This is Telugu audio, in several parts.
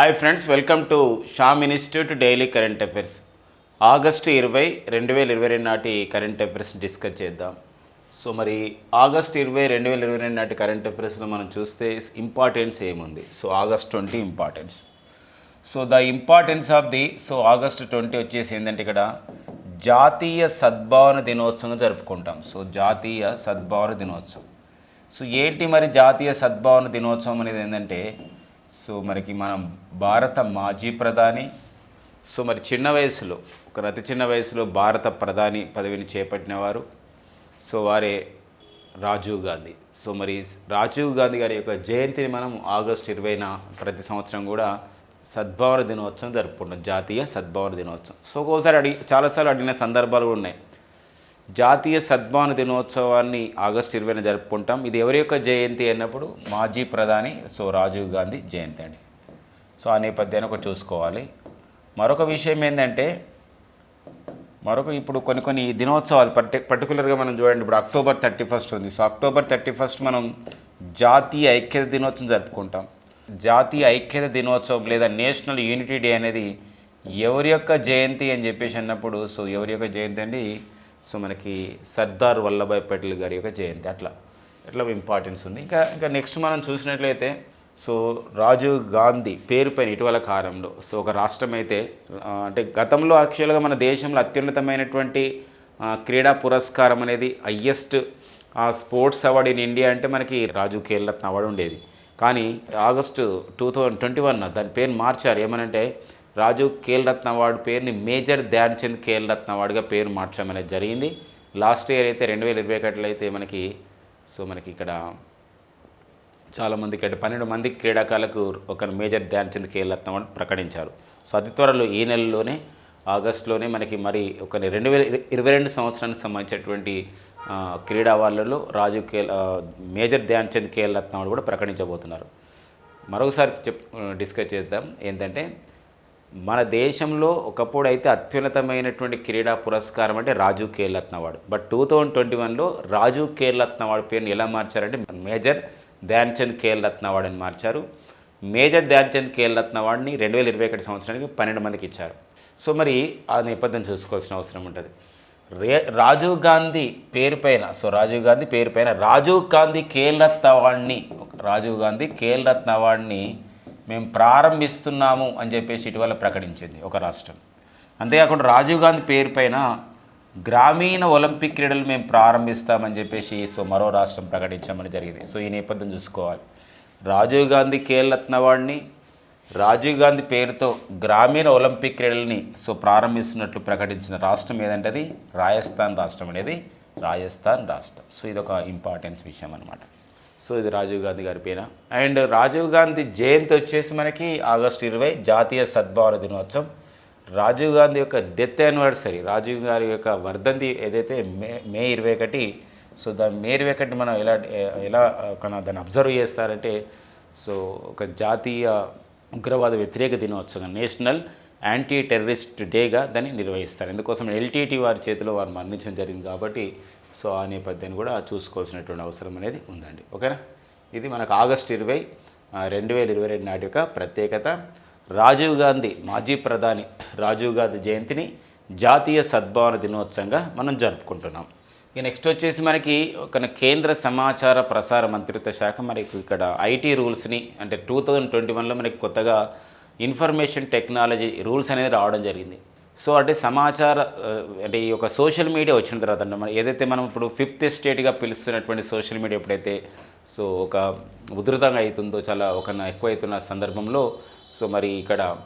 Hi friends welcome to Shyam institute daily current affairs August ఇరవై రెండు వేల ఇరవై రెండు నాటి కరెంట్ అఫైర్స్ డిస్కస్ చేద్దాం. సో మరి ఆగస్ట్ ఇరవై రెండు వేల ఇరవై రెండు నాటి కరెంట్ అఫైర్స్లో మనం చూస్తే ఇంపార్టెన్స్ ఏముంది? So August twenty importance so the importance of the so August twenty వచ్చేసి ఏంటంటే ఇక్కడ జాతీయ సద్భావన దినోత్సవం జరుపుకుంటాం. సో జాతీయ సద్భావన దినోత్సవం. సో ఏంటి మరి జాతీయ సద్భావన దినోత్సవం అనేది ఏంటంటే సో మనకి మనం భారత మాజీ ప్రధాని సో మరి చిన్న వయసులో ఒక అతి చిన్న వయసులో భారత ప్రధాని పదవిని చేపట్టిన వారు సో వారే రాజీవ్ గాంధీ. సో మరి రాజీవ్ గాంధీ గారి యొక్క జయంతిని మనం ఆగస్టు ఇరవైన ప్రతి సంవత్సరం కూడా సద్భావన దినోత్సవం జరుపుకుంటాం జాతీయ సద్భావన దినోత్సవం. సో ఒక్కోసారి అడిగి చాలాసార్లు అడిగిన సందర్భాలు కూడా ఉన్నాయి. జాతీయ సద్భావన దినోత్సవాన్ని ఆగస్టు ఇరవైన జరుపుకుంటాం. ఇది ఎవరి యొక్క జయంతి అన్నప్పుడు మాజీ ప్రధాని సో రాజీవ్ గాంధీ జయంతి అండి. సో ఆ నేపథ్యాన్ని ఒకటి చూసుకోవాలి. మరొక విషయం ఏంటంటే మరొక ఇప్పుడు కొన్ని కొన్ని దినోత్సవాలు పర్టి పర్టికులర్గా మనం చూడండి ఇప్పుడు అక్టోబర్ థర్టీ ఫస్ట్ ఉంది. సో అక్టోబర్ థర్టీ ఫస్ట్ మనం జాతీయ ఐక్యత దినోత్సవం జరుపుకుంటాం. జాతీయ ఐక్యత దినోత్సవం లేదా నేషనల్ యూనిటీ డే అనేది ఎవరి యొక్క జయంతి అని చెప్పేసి అన్నప్పుడు సో ఎవరి యొక్క జయంతి అండి సో మనకి సర్దార్ వల్లభాయ్ పటేల్ గారి యొక్క జయంతి అట్లా అట్లా ఇంపార్టెన్స్ ఉంది. ఇంకా ఇంకా నెక్స్ట్ మనం చూసినట్లయితే సో రాజీవ్ గాంధీ పేరు పైన ఇటీవల కాలంలో సో ఒక రాష్ట్రం అయితే అంటే గతంలో యాక్చువల్గా మన దేశంలో అత్యున్నతమైనటువంటి క్రీడా పురస్కారం అనేది highest sports award in India అంటే మనకి రాజు ఖేల్రత్న అవార్డు ఉండేది. కానీ August two thousand twenty one దాని పేరు మార్చారు. ఏమనంటే రాజు ఖేల్రత్న అవార్డు పేరుని మేజర్ ధ్యాన్చంద్ కేల్ ఖేల్రత్న అవార్డుగా పేరు మార్చడం అనేది జరిగింది. లాస్ట్ ఇయర్ అయితే రెండు వేల ఇరవై ఒకటిలో అయితే మనకి సో మనకి ఇక్కడ చాలామంది ఇక్కడ పన్నెండు మంది క్రీడాకారులకు ఒక మేజర్ ధ్యాన్చంద్ కేల్ ఖేల్రత్న అవార్డు ప్రకటించారు. సో అతి త్వరలో ఈ నెలలోనే ఆగస్టులోనే మనకి మరి ఒక రెండు వేల ఇరవై రెండు సంవత్సరానికి సంబంధించినటువంటి క్రీడా వాళ్ళలో రాజు కేల్ మేజర్ ధ్యాన్చంద్ కేల్ ఖేల్రత్న కూడా ప్రకటించబోతున్నారు. మరొకసారి చెప్ డిస్కస్ చేద్దాం. ఏంటంటే మన దేశంలో ఒకప్పుడు అయితే అత్యున్నతమైనటువంటి క్రీడా పురస్కారం అంటే రాజు Khel Ratna award. But two thousand twenty వన్లో రాజు ఖేల్రత్న అవార్డు పేరుని ఎలా మార్చారంటే మేజర్ ధ్యాన్చంద్ చంద్ అవార్డు అని మార్చారు. మేజర్ ధ్యాన్చంద్ చంద్ అవార్డుని రెండు వేల ఇరవై ఒకటి సంవత్సరానికి పన్నెండు మందికి ఇచ్చారు. సో మరి ఆ నేపథ్యం చూసుకోవాల్సిన అవసరం ఉంటుంది. రే రాజీవ్ గాంధీ పేరు పైన సో రాజీవ్ గాంధీ పేరు పైన రాజీవ్ గాంధీ ఖేల్రత్న అవార్డుని రాజీవ్ గాంధీ ఖేల్రత్న అవార్డుని మేము ప్రారంభిస్తున్నాము అని చెప్పేసి ఇటీవల ప్రకటించింది ఒక రాష్ట్రం. అంతేకాకుండా రాజీవ్ గాంధీ పేరు పైన గ్రామీణ ఒలింపిక్ క్రీడలు మేము ప్రారంభిస్తామని చెప్పేసి సో మరో రాష్ట్రం ప్రకటించామని జరిగింది. సో ఈ నేపథ్యం చూసుకోవాలి. రాజీవ్ గాంధీ ఖేల్రత్న రాజీవ్ గాంధీ పేరుతో గ్రామీణ ఒలింపిక్ క్రీడల్ని సో ప్రారంభిస్తున్నట్లు ప్రకటించిన రాష్ట్రం ఏదంటే అది? రాజస్థాన్ రాష్ట్రం అనేది రాజస్థాన్ రాష్ట్రం. సో ఇది ఒక ఇంపార్టెన్స్ విషయం అనమాట సో ఇది రాజీవ్ గాంధీ గారి పేరు. అండ్ రాజీవ్ గాంధీ జయంతి వచ్చేసి మనకి ఆగస్టు ఇరవై జాతీయ సద్భావన దినోత్సవం. రాజీవ్ గాంధీ యొక్క డెత్ యానివర్సరీ రాజీవ్ గారి యొక్క వర్ధంతి ఏదైతే మే మే ఇరవై ఒకటి సో దాని మే ఇరవై ఒకటి మనం ఎలా ఎలా ఒక దాన్ని అబ్జర్వ్ చేస్తారంటే సో ఒక జాతీయ ఉగ్రవాద వ్యతిరేక దినోత్సవం నేషనల్ యాంటీ టెర్రరిస్ట్ డేగా దాన్ని నిర్వహిస్తారు. ఎందుకోసం ఎల్టీటీ వారి చేతిలో వారు మరణించడం జరిగింది కాబట్టి సో ఆ నేపథ్యాన్ని కూడా చూసుకోవాల్సినటువంటి అవసరం అనేది ఉందండి. ఓకేనా? ఇది మనకు ఆగస్ట్ ఇరవై రెండు వేల ఇరవై రెండు నాటి యొక్క ప్రత్యేకత. రాజీవ్ గాంధీ మాజీ ప్రధాని రాజీవ్ గాంధీ జయంతిని జాతీయ సద్భావన దినోత్సవంగా మనం జరుపుకుంటున్నాం. ఇక నెక్స్ట్ వచ్చేసి మనకి ఒక కేంద్ర సమాచార ప్రసార మంత్రిత్వ శాఖ మనకి ఇక్కడ ఐటీ రూల్స్ని అంటే టూ థౌజండ్ ట్వంటీ వన్లో మనకి కొత్తగా ఇన్ఫర్మేషన్ టెక్నాలజీ రూల్స్ అనేది రావడం జరిగింది. సో అంటే సమాచార అంటే ఈ యొక్క సోషల్ మీడియా వచ్చిన తర్వాత అంటే మనం ఏదైతే మనం ఇప్పుడు ఫిఫ్త్ స్టేట్గా పిలుస్తున్నటువంటి సోషల్ మీడియా ఎప్పుడైతే సో ఒక ఉధృతంగా అవుతుందో చాలా ఒక ఎక్కువ అవుతున్న సందర్భంలో సో మరి ఇక్కడ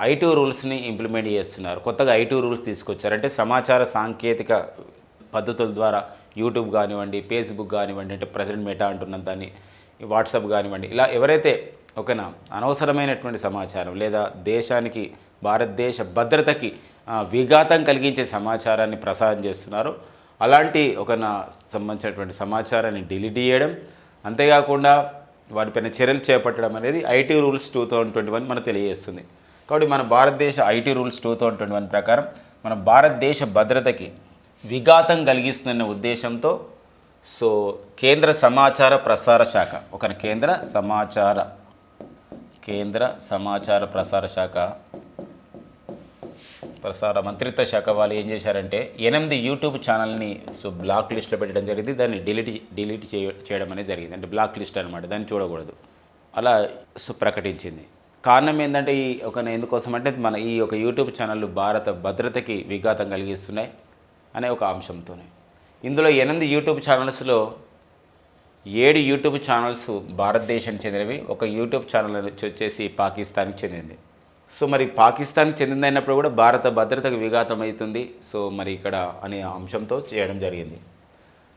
ఐటీ రూల్స్ని ఇంప్లిమెంట్ చేస్తున్నారు. కొత్తగా ఐటీ రూల్స్ తీసుకొచ్చారు. అంటే సమాచార సాంకేతిక పద్ధతుల ద్వారా యూట్యూబ్ కానివ్వండి ఫేస్బుక్ కానివ్వండి అంటే ప్రజెంట్ మెటా అంటున్న దాన్ని వాట్సాప్ కానివ్వండి ఇలా ఎవరైతే ఒకనా అనవసరమైనటువంటి సమాచారం లేదా దేశానికి భారతదేశ భద్రతకి విఘాతం కలిగించే సమాచారాన్ని ప్రసారం చేస్తున్నారు. అలాంటి ఒక నా సంబంధించినటువంటి సమాచారాన్ని డిలీట్ చేయడం అంతేకాకుండా వాటిపైన చర్యలు చేపట్టడం అనేది IT rules two thousand twenty one మనకు తెలియజేస్తుంది. కాబట్టి మన భారతదేశ IT rules two thousand twenty one ప్రకారం మన భారతదేశ భద్రతకి విఘాతం కలిగిస్తున్న ఉద్దేశంతో సో కేంద్ర సమాచార ప్రసార శాఖ ఒక కేంద్ర సమాచార కేంద్ర సమాచార ప్రసార శాఖ ప్రసార మంత్రిత్వ శాఖ వాళ్ళు ఏం చేశారంటే ఎనిమిది యూట్యూబ్ ఛానల్ని సో బ్లాక్ లిస్ట్లో పెట్టడం జరిగింది. దాన్ని డిలీట్ డిలీట్ చేయ చేయడం అనేది జరిగింది. అంటే బ్లాక్ లిస్ట్ అనమాట దాన్ని చూడకూడదు. అలా సో ప్రకటించింది. కారణం ఏంటంటే ఈ ఒక ఎందుకోసం అంటే మన ఈ యొక్క యూట్యూబ్ ఛానళ్ళు భారత భద్రతకి విఘాతం కలిగిస్తున్నాయి అనే ఒక అంశంతోనే. ఇందులో ఎనిమిది యూట్యూబ్ ఛానల్స్లో ఏడు యూట్యూబ్ ఛానల్స్ భారతదేశానికి చెందినవి. ఒక యూట్యూబ్ ఛానల్ వచ్చి వచ్చేసి పాకిస్తాన్కి చెందింది. సో మరి పాకిస్తాన్కి చెందిందైనప్పుడు కూడా భారత భద్రతకు విఘాతం అవుతుంది సో మరి ఇక్కడ అనే అంశంతో చేయడం జరిగింది.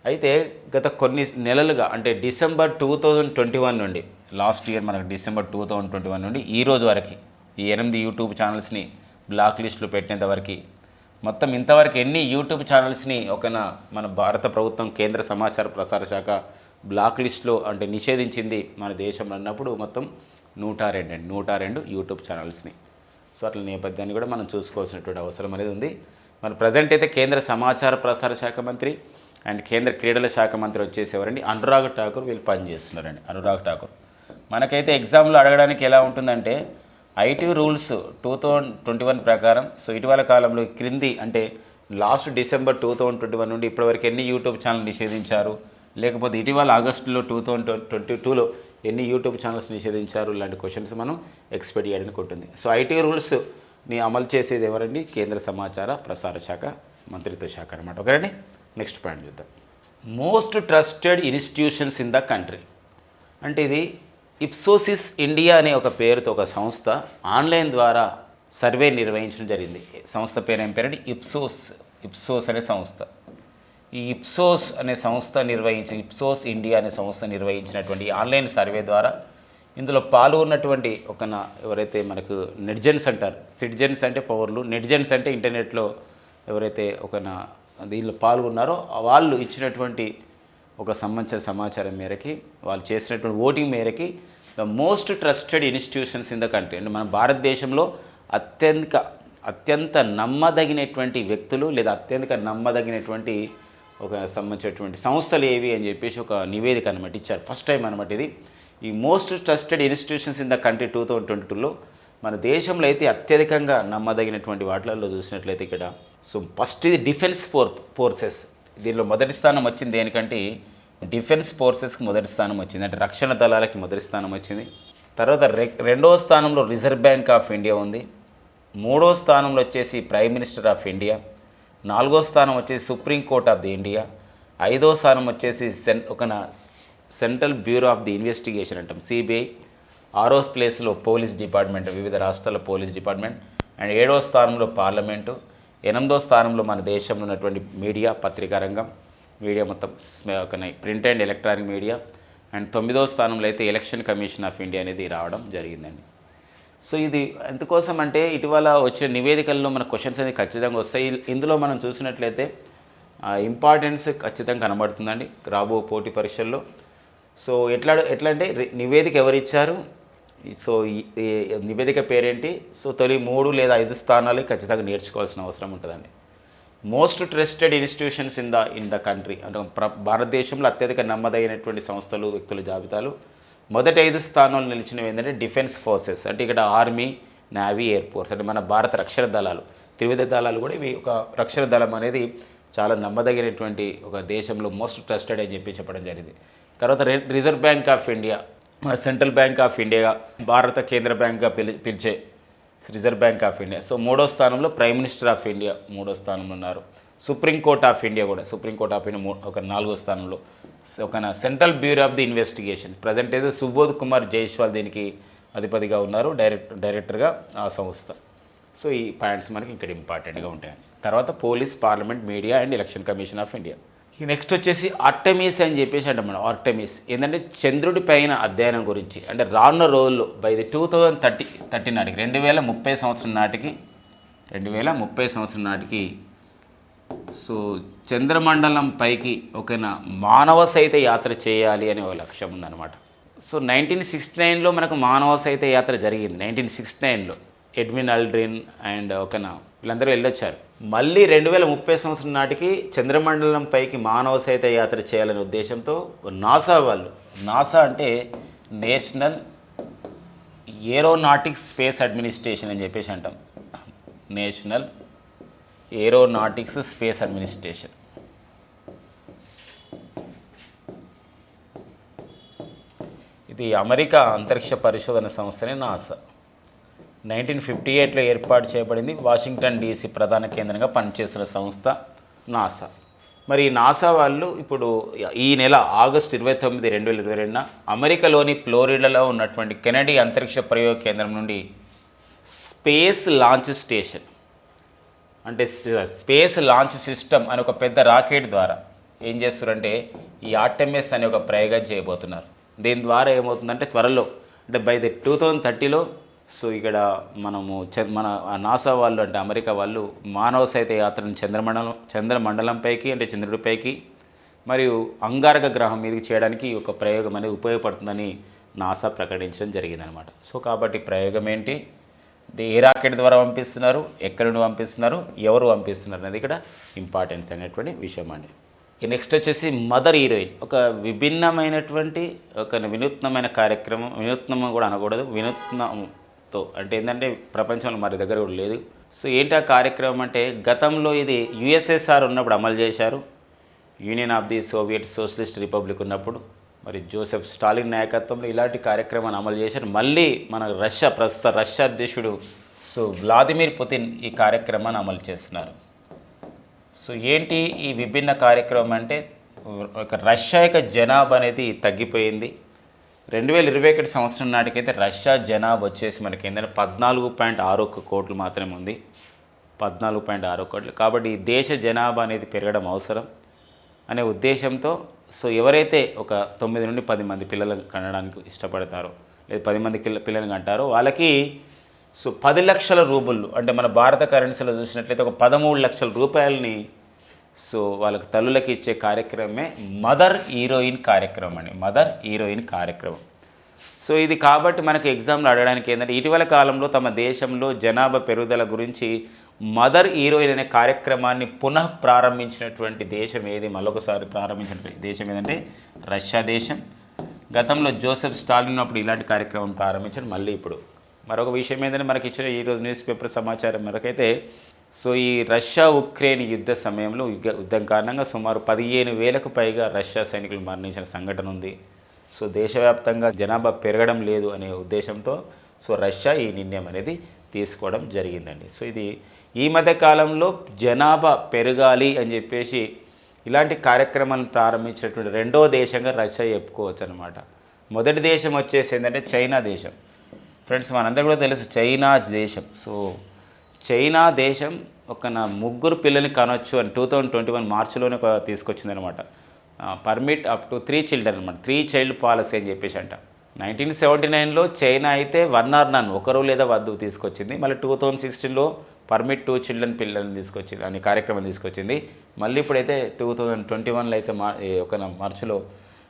అయితే గత కొన్ని నెలలుగా అంటే December two thousand twenty one నుండి లాస్ట్ ఇయర్ మనకు December two thousand twenty one నుండి ఈ రోజు వరకు ఈ ఎనిమిది యూట్యూబ్ ఛానల్స్ని బ్లాక్ లిస్టులో పెట్టినంత వరకు మొత్తం ఇంతవరకు ఎన్ని యూట్యూబ్ ఛానల్స్ని ఒకన మన భారత ప్రభుత్వం కేంద్ర సమాచార ప్రసార శాఖ బ్లాక్ లిస్ట్లో అంటే నిషేధించింది మన దేశంలో అన్నప్పుడు మొత్తం నూట రెండు అండి. నూట రెండు యూట్యూబ్ ఛానల్స్ని. సో అట్ల నేపథ్యాన్ని కూడా మనం చూసుకోవాల్సినటువంటి అవసరం అనేది ఉంది. మరి ప్రజెంట్ అయితే కేంద్ర సమాచార ప్రసార శాఖ మంత్రి అండ్ కేంద్ర క్రీడల శాఖ మంత్రి వచ్చేసేవారండి అనురాగ్ ఠాకూర్ వీళ్ళు పనిచేస్తున్నారండి. అనురాగ్ ఠాకూర్. మనకైతే ఎగ్జామ్లో అడగడానికి ఎలా ఉంటుందంటే IT rules two thousand twenty one ప్రకారం సో ఇటీవల కాలంలో క్రింది అంటే last December two thousand twenty one నుండి ఇప్పటివరకు ఎన్ని యూట్యూబ్ ఛానల్ నిషేధించారు? లేకపోతే ఇటీవల ఆగస్టులో టూ థౌజండ్ ట్వంటీ టూలో ఎన్ని యూట్యూబ్ ఛానల్స్ నిషేధించారు ఇలాంటి క్వశ్చన్స్ మనం ఎక్స్పెక్ట్ చేయడానికి ఉంటుంది సో ఐటీ రూల్స్ని అమలు చేసేది ఎవరండి? కేంద్ర సమాచార ప్రసార శాఖ మంత్రిత్వ శాఖ అనమాట ఒకరండి నెక్స్ట్ పాయింట్ చూద్దాం. Most trusted institutions in the country అంటే ఇది ఇప్సోసిస్ ఇండియా అనే ఒక పేరుతో ఒక సంస్థ ఆన్లైన్ ద్వారా సర్వే నిర్వహించడం జరిగింది. సంస్థ పేరు ఏం పేరంటే ఇప్సోస్ ఇప్సోస్ అనే సంస్థ. ఈ ఇప్సోస్ అనే సంస్థ నిర్వహించిన ఇప్సోస్ ఇండియా అనే సంస్థ నిర్వహించినటువంటి ఆన్లైన్ సర్వే ద్వారా ఇందులో పాల్గొన్నటువంటి ఒక ఎవరైతే మనకు నెట్జెన్స్ అంటారు సిటిజన్స్ అంటే పవర్లు నెట్జెన్స్ అంటే ఇంటర్నెట్లో ఎవరైతే ఒక దీనిలో పాల్గొన్నారో వాళ్ళు ఇచ్చినటువంటి ఒక సంబంధించిన సమాచారం మేరకి వాళ్ళు చేసినటువంటి ఓటింగ్ మేరకి the most trusted institutions in the country. అంటే మన భారతదేశంలో అత్యంత అత్యంత నమ్మదగినటువంటి వ్యక్తులు లేదా అత్యంత నమ్మదగినటువంటి ఒక సంబంధించినటువంటి సంస్థలు ఏవి అని చెప్పేసి ఒక నివేదిక అనమాట ఇచ్చారు. ఫస్ట్ టైం అనమాట ఇది. ఈ most trusted institutions in the country two thousand twenty టూలో మన దేశంలో అయితే అత్యధికంగా నమ్మదగినటువంటి వాటిలలో చూసినట్లయితే ఇక్కడ సో ఫస్ట్ ఇది డిఫెన్స్ ఫోర్ ఫోర్సెస్ దీనిలో మొదటి స్థానం వచ్చింది దేనికంటే డిఫెన్స్ ఫోర్సెస్కి మొదటి స్థానం వచ్చింది. అంటే రక్షణ దళాలకి మొదటి స్థానం వచ్చింది. తర్వాత రె రెండవ స్థానంలో రిజర్వ్ బ్యాంక్ ఆఫ్ ఇండియా ఉంది. మూడో స్థానంలో వచ్చేసి ప్రైమ్ మినిస్టర్ ఆఫ్ ఇండియా నాలుగో స్థానం వచ్చేసి supreme court of the India. ఐదో స్థానం వచ్చేసి సెన్ ఒక central bureau of the investigation అంటాం. సిబిఐ. ఆరో ప్లేస్లో పోలీస్ డిపార్ట్మెంట్ వివిధ రాష్ట్రాల పోలీస్ డిపార్ట్మెంట్. అండ్ ఏడో స్థానంలో పార్లమెంటు. ఎనిమిదో స్థానంలో మన దేశంలో ఉన్నటువంటి మీడియా పత్రికా రంగం. మీడియా మొత్తం ఒక print and electronic media. And తొమ్మిదో స్థానంలో అయితే ఎలక్షన్ కమిషన్ ఆఫ్ ఇండియా అనేది రావడం జరిగిందండి. సో ఇది ఎందుకోసం అంటే ఇటీవల వచ్చిన నివేదికల్లో మన క్వశ్చన్స్ అనేది ఖచ్చితంగా వస్తాయి. ఇందులో మనం చూసినట్లయితే ఇంపార్టెన్స్ ఖచ్చితంగా కనబడుతుందండి రాబో పోటీ పరీక్షల్లో. సో ఎట్లా ఎట్లా అంటే నివేదిక ఎవరిచ్చారు? సో ఈ- నివేదిక పేరేంటి? సో తొలి మూడు లేదా ఐదు స్థానాలు ఖచ్చితంగా నేర్చుకోవాల్సిన అవసరం ఉంటుందండి. Most trusted institutions in the in the country అంటే ప్ర భారతదేశంలో అత్యధిక నమ్మదగినటువంటి సంస్థలు వ్యక్తుల జాబితాలు మొదటి ఐదు స్థానాలు నిలిచినవి ఏంటంటే డిఫెన్స్ ఫోర్సెస్. అంటే ఇక్కడ ఆర్మీ నావీ ఎయిర్ ఫోర్స్ అంటే మన భారత రక్షణ దళాలు. త్రివిధ దళాలు కూడా ఇవి ఒక రక్షణ దళం అనేది చాలా నమ్మదగినటువంటి ఒక దేశంలో మోస్ట్ ట్రస్టెడ్ అని చెప్పి చెప్పడం జరిగింది. తర్వాత రి- రిజర్వ్ బ్యాంక్ ఆఫ్ ఇండియా మన సెంట్రల్ బ్యాంక్ ఆఫ్ ఇండియా భారత కేంద్ర బ్యాంక్గా పిలి పిలిచే reserve bank of India. So మూడో స్థానంలో ప్రైమ్ మినిస్టర్ ఆఫ్ ఇండియా మూడో స్థానంలో ఉన్నారు. సుప్రీం కోర్ట్ ఆఫ్ ఇండియా కూడా సుప్రీం కోర్ట్ ఆఫ్ ఇండియా ఒక నాలుగో స్థానంలో ఒక central bureau of the investigation present అయితే సుబోధ్ కుమార్ జైస్వాల్ దీనికి అధిపతిగా ఉన్నారు డైరెక్ట్ డైరెక్టర్గా ఆ సంస్థ. సో ఈ పాయింట్స్ మనకి ఇక్కడ ఇంపార్టెంట్గా ఉంటాయండి తర్వాత police parliament media and election commission of India next వచ్చేసి ఆర్టమిస్ అని చెప్పేసి అంటే మనం ఆర్టమిస్ ఏంటంటే చంద్రుడి పైన అధ్యయనం గురించి అంటే రానున్న రోజుల్లో by the two thousand thirty thirty నాటికి రెండు వేల ముప్పై సంవత్సరం నాటికి రెండు వేల ముప్పై సంవత్సరం నాటికి సో చంద్రమండలం పైకి ఒకనా మానవ సహిత యాత్ర చేయాలి అనే ఒక లక్ష్యం ఉందన్నమాట. సో నైన్టీన్ సిక్స్టీ నైన్లో మనకు మానవ సహిత యాత్ర జరిగింది నైన్టీన్ సిక్స్టీ నైన్లో. ఎడ్మిన్ అల్డ్రిన్ అండ్ ఒకనా వీళ్ళందరూ వెళ్ళొచ్చారు. మళ్ళీ రెండు వేల ముప్పై సంవత్సరం నాటికి చంద్రమండలం పైకి మానవ సహిత యాత్ర చేయాలనే ఉద్దేశంతో నాసా వాళ్ళు నాసా అంటే నేషనల్ ఏరోనాటిక్స్ స్పేస్ అడ్మినిస్ట్రేషన్ అని చెప్పేసి అంటాం. నేషనల్ ఏరోనాటిక్స్ స్పేస్ అడ్మినిస్ట్రేషన్ ఇది అమెరికా అంతరిక్ష పరిశోధన సంస్థనే నాసా. నైన్టీన్ ఫిఫ్టీ ఎయిట్లో ఏర్పాటు చేయబడింది వాషింగ్టన్ డీసీ ప్రధాన కేంద్రంగా పనిచేస్తున్న సంస్థ నాసా. మరి నాసా వాళ్ళు ఇప్పుడు ఈ నెల ఆగస్టు ఇరవై తొమ్మిది రెండు వేల ఇరవై రెండున అమెరికాలోని ఫ్లోరిడాలో ఉన్నటువంటి కెనడీ అంతరిక్ష ప్రయోగ కేంద్రం నుండి స్పేస్ లాంచ్ స్టేషన్ అంటే స్పేస్ లాంచ్ సిస్టమ్ అనే ఒక పెద్ద రాకెట్ ద్వారా ఏం చేస్తారంటే ఈ ఆర్టెంఎస్ అనే ఒక ప్రయోగం చేయబోతున్నారు. దీని ద్వారా ఏమవుతుందంటే త్వరలో అంటే బై ది టూ థౌజండ్ థర్టీలో సో ఇక్కడ మనము మన నాసా వాళ్ళు అంటే అమెరికా వాళ్ళు మానవ సహిత యాత్రను చంద్రమండలం చంద్రమండలంపైకి అంటే చంద్రుడిపైకి మరియు అంగారక గ్రహం మీదకి చేయడానికి ఈ ఒక ప్రయోగం అనేది ఉపయోగపడుతుందని నాసా ప్రకటించడం జరిగిందనమాట సో కాబట్టి ప్రయోగం ఏంటి? ఏ రాకెట్ ద్వారా పంపిస్తున్నారు ఎక్కడి నుండి పంపిస్తున్నారు ఎవరు పంపిస్తున్నారు అనేది ఇక్కడ ఇంపార్టెన్స్ అనేటువంటి విషయం అండి. నెక్స్ట్ వచ్చేసి మదర్ హీరోయిన్. ఒక విభిన్నమైనటువంటి ఒక వినూత్నమైన కార్యక్రమం వినూత్నం కూడా అనకూడదు వినూత్నంతో. అంటే ఏంటంటే ప్రపంచంలో మరి దగ్గర కూడా లేదు. సో ఏంటి ఆ కార్యక్రమం అంటే గతంలో ఇది యుఎస్ఎస్ఆర్ ఉన్నప్పుడు అమలు చేశారు. Union of the soviet socialist republic ఉన్నప్పుడు. మరి జోసెఫ్ స్టాలిన్ నాయకత్వంలో ఇలాంటి కార్యక్రమాన్ని అమలు చేశారు. మళ్ళీ మన రష్యా ప్రస్తుత రష్యా అధ్యక్షుడు సో వ్లాదిమిర్ పుతిన్ ఈ కార్యక్రమాన్ని అమలు చేస్తున్నారు. సో ఏంటి ఈ విభిన్న కార్యక్రమం అంటే ఒక రష్యా యొక్క జనాభా అనేది తగ్గిపోయింది. రెండు వేల ఇరవై ఒకటి సంవత్సరం నాటికైతే రష్యా జనాభా వచ్చేసి మనకి ఏంటంటే పద్నాలుగు పాయింట్ ఆరు ఒక్క కోట్లు మాత్రమే ఉంది. పద్నాలుగు పాయింట్ ఆరు కోట్లు. కాబట్టి ఈ దేశ జనాభా అనేది పెరగడం అవసరం. అనే ఉద్దేశంతో సో ఎవరైతే ఒక తొమ్మిది నుండి పది మంది పిల్లలు కనడానికి ఇష్టపడతారో లేదా పది మంది పిల్ల పిల్లల్ని కంటారో వాళ్ళకి సో పది లక్షల రూబుళ్ళు అంటే మన భారత కరెన్సీలో చూసినట్లయితే ఒక పదమూడు లక్షల రూపాయలని సో వాళ్ళకి తల్లులకి ఇచ్చే కార్యక్రమమే మదర్ హీరోయిన్ కార్యక్రమం అండి. మదర్ హీరోయిన్ కార్యక్రమం. సో ఇది కాబట్టి మనకు ఎగ్జామ్లో అడగడానికి ఏంటంటే ఇటీవల కాలంలో తమ దేశంలో జనాభా పెరుగుదల గురించి మదర్ హీరోయిన్ అనే కార్యక్రమాన్ని పునః ప్రారంభించినటువంటి దేశం ఏది? మరొకసారి ప్రారంభించినటువంటి దేశం ఏదంటే రష్యా దేశం. గతంలో జోసెఫ్ స్టాలిన్ ఉన్నప్పుడు ఇలాంటి కార్యక్రమం ప్రారంభించారు మళ్ళీ ఇప్పుడు. మరొక విషయం ఏంటంటే మనకి ఇచ్చిన ఈరోజు న్యూస్ పేపర్ సమాచారం మేరకైతే సో ఈ రష్యా ఉక్రెయిన్ యుద్ధ సమయంలో యుద్ధ యుద్ధం కారణంగా సుమారు పదిహేను వేలకు పైగా రష్యా సైనికులు మరణించిన సంఘటన ఉంది. సో దేశవ్యాప్తంగా జనాభా పెరగడం లేదు అనే ఉద్దేశంతో సో రష్యా ఈ నిర్ణయం అనేది తీసుకోవడం జరిగిందండి. సో ఇది ఈ మధ్య కాలంలో జనాభా పెరగాలి అని చెప్పేసి ఇలాంటి కార్యక్రమాలను ప్రారంభించినటువంటి రెండో దేశంగా రష్యా చెప్పుకోవచ్చు అనమాట మొదటి దేశం వచ్చేసి ఏంటంటే చైనా దేశం. ఫ్రెండ్స్ మనందరూ కూడా తెలుసు చైనా దేశం. సో చైనా దేశం ఒక నా ముగ్గురు పిల్లల్ని కనొచ్చు అని టూ థౌజండ్ ట్వంటీ వన్ మార్చిలోనే ఒక permit up to three children అనమాట త్రీ చైల్డ్ పాలసీ అని చెప్పేసి అంట నైన్టీన్ సెవెంటీ నైన్లో చైనా అయితే వన్ ఆర్ నన్ ఒకరు లేదా వద్దు తీసుకొచ్చింది. మళ్ళీ టూ థౌజండ్ సిక్స్టీన్లో పర్మిట్ టూ చిల్డ్రన్ పిల్లల్ని తీసుకొచ్చింది అనే కార్యక్రమం తీసుకొచ్చింది. మళ్ళీ ఇప్పుడైతే టూ థౌజండ్ ట్వంటీ వన్లో అయితే మా ఒక మార్చిలో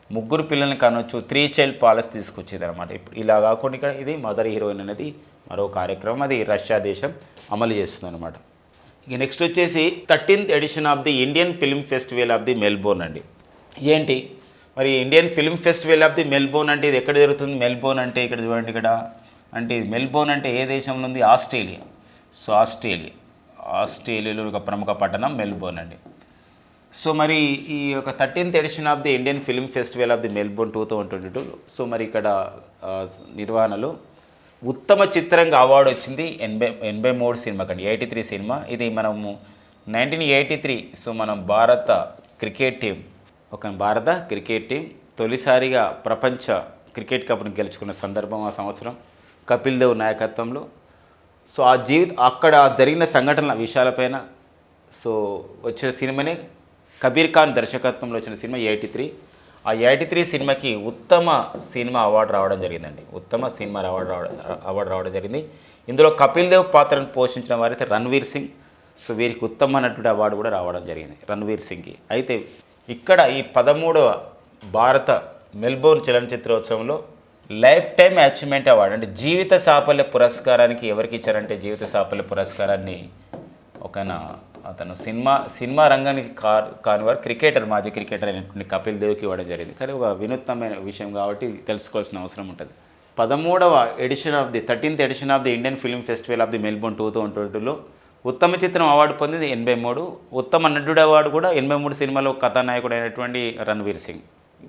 ముగ్గురు పిల్లల్ని కానొచ్చు త్రీ చైల్డ్ పాలసీ తీసుకొచ్చింది అనమాట ఇప్పుడు ఇలా కాకుండా ఇక్కడ ఇది మదర్ హీరోయిన్ అనేది మరో కార్యక్రమం. అది రష్యా దేశం అమలు చేస్తుంది అనమాట ఇక నెక్స్ట్ వచ్చేసి thirteenth edition of the Indian film festival of the Melbourne అండి. ఏంటి? మరి Indian film festival of the Melbourne అంటే ఇది ఎక్కడ జరుగుతుంది? మెల్బోర్న్ అంటే ఇక్కడ చూడండి ఇక్కడ. అంటే మెల్బోర్న్ అంటే ఏ దేశంలో ఉంది? ఆస్ట్రేలియా. So Australia. ఆస్ట్రేలియాలో ఒక ప్రముఖ పట్టణం మెల్బోర్న్ అండి. సో మరి ఈ యొక్క thirteenth edition of the Indian film festival of the Melbourne two thousand twenty two so మరి ఇక్కడ నిర్వహణలో ఉత్తమ చిత్రంగా అవార్డు వచ్చింది ఎనభై ఎనభై మూడు సినిమా అండి ఎయిటీ త్రీ సినిమా. ఇది మనము నైన్టీన్ ఎయిటీ త్రీ సో మనం భారత క్రికెట్ టీం ఒక భారత క్రికెట్ టీం తొలిసారిగా ప్రపంచ క్రికెట్ కప్ను గెలుచుకున్న సందర్భం ఆ సంవత్సరం. కపిల్ దేవ్ నాయకత్వంలో. సో ఆ జీవిత అక్కడ జరిగిన సంఘటనల విషయాలపైన. సో వచ్చిన సినిమానే కబీర్ ఖాన్ దర్శకత్వంలో వచ్చిన సినిమా ఎయిటీ త్రీ. ఆ ఎయిటీ త్రీ సినిమాకి ఉత్తమ సినిమా అవార్డు రావడం జరిగిందండి. ఉత్తమ సినిమా అవార్డు రావడం అవార్డు రావడం జరిగింది. ఇందులో కపిల్ దేవ్ పాత్రను పోషించిన వారైతే రణ్వీర్ సింగ్. సో వీరికి ఉత్తమ నటుడు అవార్డు కూడా రావడం జరిగింది రణ్వీర్ సింగ్కి. అయితే ఇక్కడ ఈ పదమూడవ భారత మెల్బోర్న్ చలనచిత్రోత్సవంలో లైఫ్ టైం అచీవ్మెంట్ అవార్డు అంటే జీవిత సాఫల్య పురస్కారానికి ఎవరికి ఇచ్చారంటే జీవిత సాఫల్య పురస్కారాన్ని ఒక అతను సినిమా సినిమా రంగానికి కార్ కానివారు క్రికెటర్ మాజీ క్రికెటర్ అయినటువంటి కపిల్ దేవ్కి ఇవ్వడం జరిగింది. కానీ ఒక వినూత్నమైన విషయం కాబట్టి తెలుసుకోవాల్సిన అవసరం ఉంటుంది. పదమూడవ edition of the thirteenth edition of the Indian film festival of the Melbourne two thousand ట్వంటీలో ఉత్తమ చిత్రం అవార్డు పొందింది ఎనభై మూడు. ఉత్తమ నటుడు అవార్డు కూడా ఎనభై మూడు సినిమాలో కథానాయకుడు అయినటువంటి రణవీర్ సింగ్.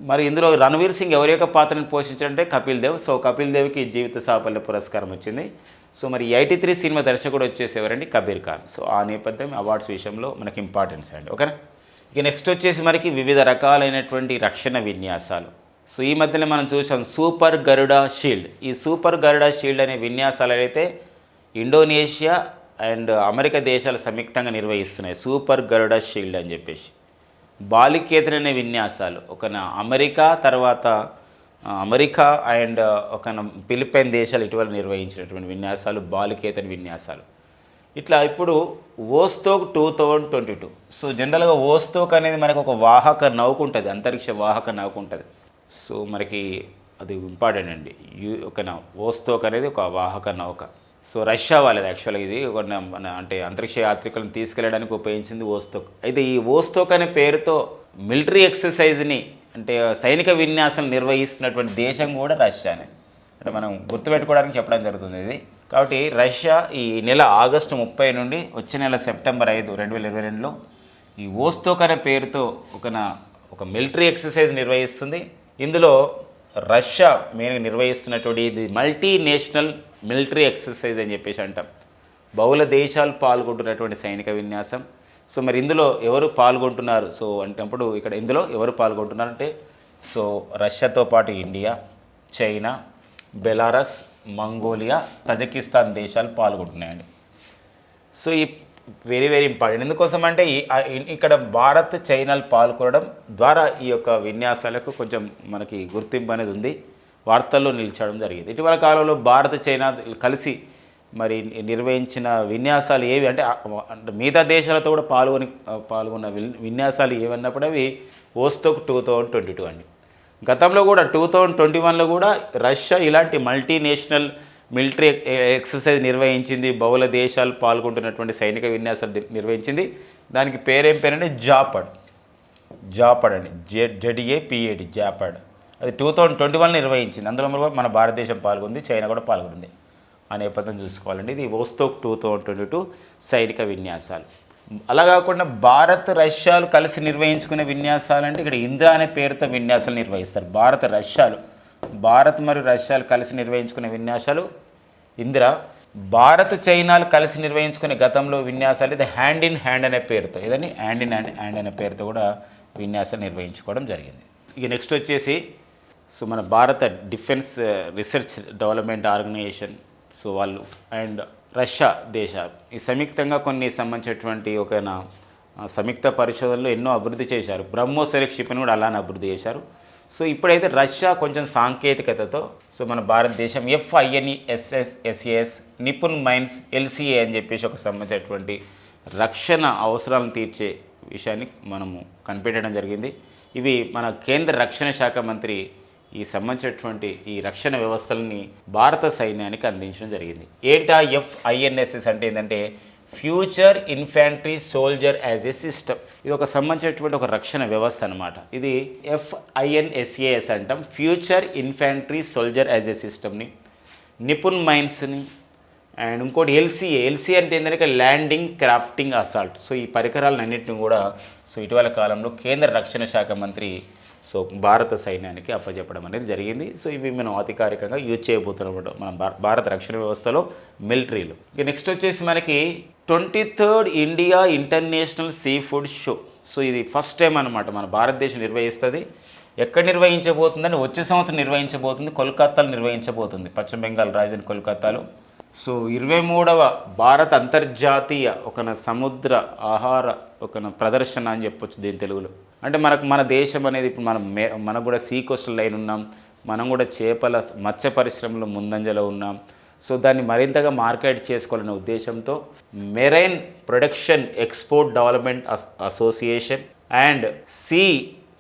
మరి ఇందులో రణవీర్ సింగ్ ఎవరి యొక్క పాత్రను పోషించారంటే కపిల్ దేవ్. సో కపిల్ దేవ్కి జీవిత సాఫల్య పురస్కారం వచ్చింది. సో మరి ఎయిటీ త్రీ సినిమా దర్శకుడు వచ్చేసి ఎవరండి కబీర్ ఖాన్. సో ఆ నేపథ్యం అవార్డ్స్ విషయంలో మనకి ఇంపార్టెన్స్ అండి. ఓకేనా? ఇక నెక్స్ట్ వచ్చేసి మనకి వివిధ రకాలైనటువంటి రక్షణ విన్యాసాలు. సో ఈ మధ్యలో మనం చూసాం సూపర్ గరుడా షీల్డ్. ఈ సూపర్ గరుడా షీల్డ్ అనే విన్యాసాలు అయితే ఇండోనేషియా అండ్ అమెరికా దేశాలు సంయుక్తంగా నిర్వహిస్తున్నాయి. సూపర్ గరుడ షీల్డ్ అని చెప్పేసి. బాలికేతన్ అనే విన్యాసాలు. ఒక అమెరికా తర్వాత అమెరికా అండ్ ఒక నా ఫిలిప్పైన్ దేశాలు ఇటీవల నిర్వహించినటువంటి విన్యాసాలు బాలికేతన్ విన్యాసాలు. ఇట్లా ఇప్పుడు Vostok two thousand twenty two. So జనరల్గా ఓస్తోక్ అనేది మనకు ఒక వాహక నౌక ఉంటుంది. అంతరిక్ష వాహక నౌక ఉంటుంది. సో మనకి అది ఇంపార్టెంట్ అండి. యూ ఒక ఓస్తోక్ అనేది ఒక వాహక నౌక. సో రష్యా వాళ్ళది యాక్చువల్గా. ఇది ఒక మన అంటే అంతరిక్ష యాత్రికులను తీసుకెళ్ళడానికి ఉపయోగించింది ఓస్తోక్. అయితే ఈ ఓస్తోక్ అనే పేరుతో మిలిటరీ ఎక్సర్సైజ్ని అంటే సైనిక విన్యాసం నిర్వహిస్తున్నటువంటి దేశం కూడా రష్యానే అంటే మనం గుర్తుపెట్టుకోవడానికి చెప్పడం జరుగుతుంది ఇది. కాబట్టి రష్యా ఈ నెల ఆగస్టు ముప్పై నుండి వచ్చే నెల సెప్టెంబర్ ఐదు రెండు వేల ఇరవై రెండులో ఈ ఓస్తోక్ అనే పేరుతో ఒక నా- ఒక మిలిటరీ ఎక్సర్సైజ్ నిర్వహిస్తుంది. ఇందులో రష్యా మెయిన్గా నిర్వహిస్తున్నటువంటి ఇది మల్టీనేషనల్ మిలిటరీ ఎక్సర్సైజ్ అని చెప్పేసి అంటాం. బహుళ దేశాలు పాల్గొంటున్నటువంటి సైనిక విన్యాసం. సో మరి ఇందులో ఎవరు పాల్గొంటున్నారు? సో అంటప్పుడు ఇక్కడ ఇందులో ఎవరు పాల్గొంటున్నారంటే సో రష్యాతో పాటు India China Belarus Mongolia Tajikistan దేశాలు పాల్గొంటున్నాయండి. సో ఈ వెరీ వెరీ ఇంపార్టెంట్. ఎందుకోసం అంటే ఈ- ఇక్కడ భారత్ చైనాలు పాల్గొనడం ద్వారా ఈ యొక్క విన్యాసాలకు కొంచెం మనకి గుర్తింపు అనేది ఉంది. వార్తల్లో నిలిచడం జరిగింది. ఇటీవల కాలంలో భారత్ చైనా కలిసి మరి నిర్వహించిన విన్యాసాలు ఏవి? అంటే అంటే మిగతా దేశాలతో కూడా పాల్గొని పాల్గొన్న విన్- విన్యాసాలు ఏవన్నప్పుడు అవి Vostok two thousand twenty two అండి. గతంలో కూడా టూ థౌజండ్ ట్వంటీ వన్లో కూడా రష్యా ఇలాంటి మల్టీనేషనల్ మిలిటరీ ఎక్సర్సైజ్ నిర్వహించింది. బహుళ దేశాలు పాల్గొంటున్నటువంటి సైనిక విన్యాసాలు నిర్వహించింది. దానికి పేరేం పేరంటే జాపడ్. జాపడ్ అండి. జె జడిఏ పిఏడి జాపడ్. అది టూ థౌజండ్ ట్వంటీ వన్ నిర్వహించింది. అందులో కూడా మన భారతదేశం పాల్గొంది చైనా కూడా పాల్గొంది. ఆ నేపథ్యం చూసుకోవాలండి. ఇది Vostok two thousand twenty two సైనిక విన్యాసాలు. అలా కాకుండా భారత్ రష్యాలు కలిసి నిర్వహించుకునే విన్యాసాలు అంటే ఇక్కడ ఇంద్రా అనే పేరుతో విన్యాసాలు నిర్వహిస్తారు. భారత రష్యాలు. భారత్ మరియు రష్యాలు కలిసి నిర్వహించుకునే విన్యాసాలు ఇందిర. భారత్ చైనాలు కలిసి నిర్వహించుకునే గతంలో విన్యాసాలు ఇది హ్యాండ్ ఇన్ హ్యాండ్ అనే పేరుతో. ఇదని హ్యాండ్ ఇన్ హ్యాండ్ హ్యాండ్ అనే పేరుతో కూడా విన్యాసాలు నిర్వహించుకోవడం జరిగింది. ఇక నెక్స్ట్ వచ్చేసి సో మన భారత defence research development organisation so వాళ్ళు అండ్ రష్యా దేశ. ఈ సంయుక్తంగా కొన్ని సంబంధించినటువంటి ఒక సంయుక్త పరిశోధనలు ఎన్నో అభివృద్ధి చేశారు. బ్రహ్మోస్ క్షిపణి కూడా అలానే అభివృద్ధి చేశారు. సో ఇప్పుడైతే రష్యా కొంచెం సాంకేతికతతో సో మన భారతదేశం FINE SS SAS Nipun mines LCA అని చెప్పేసి ఒక సంబంధించినటువంటి రక్షణ అవసరాలను తీర్చే విషయాన్ని మనము కనిపెట్టడం జరిగింది. ఇవి మన కేంద్ర రక్షణ శాఖ మంత్రి ఈ సంబంధించినటువంటి ఈ రక్షణ వ్యవస్థలని భారత సైన్యానికి అందించడం జరిగింది. ఏటా ఎఫ్ఐఎన్ఎస్ఎస్ అంటే ఏంటంటే future infantry soldier as a system. ఇది ఒక సంబంధించినటువంటి ఒక రక్షణ వ్యవస్థ అనమాట ఇది ఎఫ్ఐఎన్ఎస్ఏఎస్ అంటాం. Future infantry soldier as a సిస్టమ్ని నిపుణ్ మైన్స్ని అండ్ ఇంకోటి ఎల్సీఏ. ఎల్సీఏ అంటే ఏంటంటే ల్యాండింగ్ క్రాఫ్టింగ్ అసాల్ట్. సో ఈ పరికరాలన్నింటిని కూడా సో ఇటీవల కాలంలో కేంద్ర రక్షణ శాఖ మంత్రి సో భారత సైన్యానికి అప్పచెప్పడం అనేది జరిగింది. సో ఇవి మనం అధికారికంగా యూజ్ చేయబోతున్నాం మన భారత రక్షణ వ్యవస్థలో మిలిటరీలు. ఇక నెక్స్ట్ వచ్చేసి మనకి twenty third India international sea food show. So ఇది ఫస్ట్ టైం అనమాట మన భారతదేశం నిర్వహిస్తుంది. ఎక్కడ నిర్వహించబోతుందని వచ్చే సంవత్సరం నిర్వహించబోతుంది కోల్కతాలో నిర్వహించబోతుంది పశ్చిమ బెంగాల్ రాజధాని కోల్కతాలో. సో ఇరవై మూడవ భారత అంతర్జాతీయ ఒక సముద్ర ఆహార ఒక ప్రదర్శన అని చెప్పొచ్చు దీని తెలుగులో. అంటే మనకు మన దేశం అనేది ఇప్పుడు మనం మే మనకు కూడా సీ కోస్టల్ లైన్ ఉన్నాం మనం కూడా చేపల మత్స్య పరిశ్రమలో ముందంజలో ఉన్నాం. సో దాన్ని మరింతగా మార్కెట్ చేసుకోవాలనే ఉద్దేశంతో marine production export development association and sea